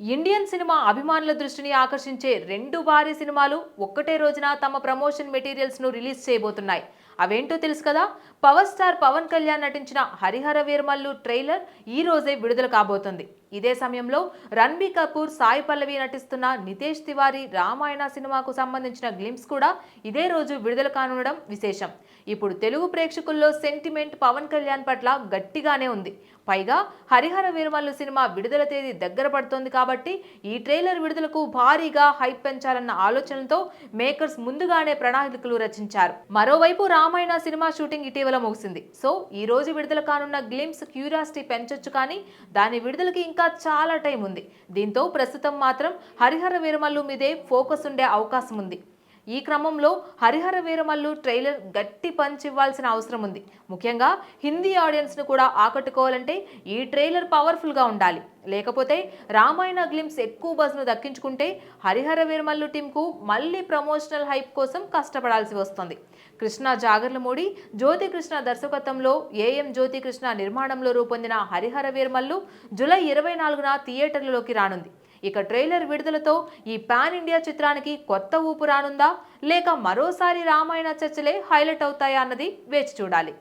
Indian cinema అభిమానుల దృష్టిని ఆకర్షించే రెండు భారీ సినిమాలు ఒక్కటే రోజున తమ ప్రమోషన్ మెటీరియల్స్ను రిలీజ్ చేయబోతున్నాయి. అవేంటో తెలుసు కదా? పవర్ స్టార్ పవన్ కళ్యాణ్ నటించిన హరిహర వీరమల్లు ట్రైలర్ ఈ రోజే విడుదల కాబోతుంది. ఇదే సమయంలో రణబీర్ కపూర్ సాయి పల్లవి నటిస్తున్న నితేష్ తివారీ రామాయణ సినిమాకు సంబంధించిన గ్లిమ్స్ కూడా ఇదే రోజు విడుదల కానుండడం విశేషం. ఇప్పుడు తెలుగు ప్రేక్షకుల్లో సెంటిమెంట్ పవన్ కళ్యాణ్ పట్ల గట్టిగానే ఉంది. పైగా హరిహర వీరమల్లు సినిమా విడుదల తేదీ దగ్గర పడుతోంది కాబట్టి ఈ ట్రైలర్ విడుదలకు భారీగా హైప్ పెంచాలన్న ఆలోచనతో మేకర్స్ ముందుగానే ప్రణాళికలు రచించారు. మరోవైపు రామాయణ సినిమా షూటింగ్ ఇటీవల ముగిసింది. సో ఈ రోజు విడుదల కానున్న గ్లిమ్స్ క్యూరియాసిటీ పెంచొచ్చు కానీ దాని విడుదలకి ఇంకా చాలా టైం ఉంది దీంతో ప్రస్తుతం మాత్రం హరిహర వీరమల్లు మీదే ఫోకస్ ఉండే అవకాశం ఉంది ఈ క్రమంలో హరిహర వీరమల్లు ట్రైలర్ గట్టి పంచ్ ఇవ్వాల్సిన అవసరం ఉంది. ముఖ్యంగా హిందీ ఆడియన్స్ను కూడా ఆకట్టుకోవాలంటే ఈ ట్రైలర్ పవర్ఫుల్గా ఉండాలి. లేకపోతే రామాయణ గ్లిమ్స్ ఎక్కువ బజ్ను దక్కించుకుంటే హరిహర వీరమల్లు టీంకు మళ్ళీ ప్రమోషనల్ హైప్ కోసం కష్టపడాల్సి వస్తుంది. కృష్ణ జాగర్లమూడి జ్యోతికృష్ణ దర్శకత్వంలో ఏఎం జ్యోతికృష్ణ నిర్మాణంలో రూపొందిన హరిహర వీరమల్లు జూలై ఇరవై నాలుగున థియేటర్లలోకి రానుంది. ఇక ట్రైలర్ విడుదలతో ఈ పాన్ ఇండియా చిత్రానికి కొత్త ఊపు రానుందా? లేక మరోసారి రామాయణ చర్చలే హైలైట్ అవుతాయా అన్నది వేచి చూడాలి.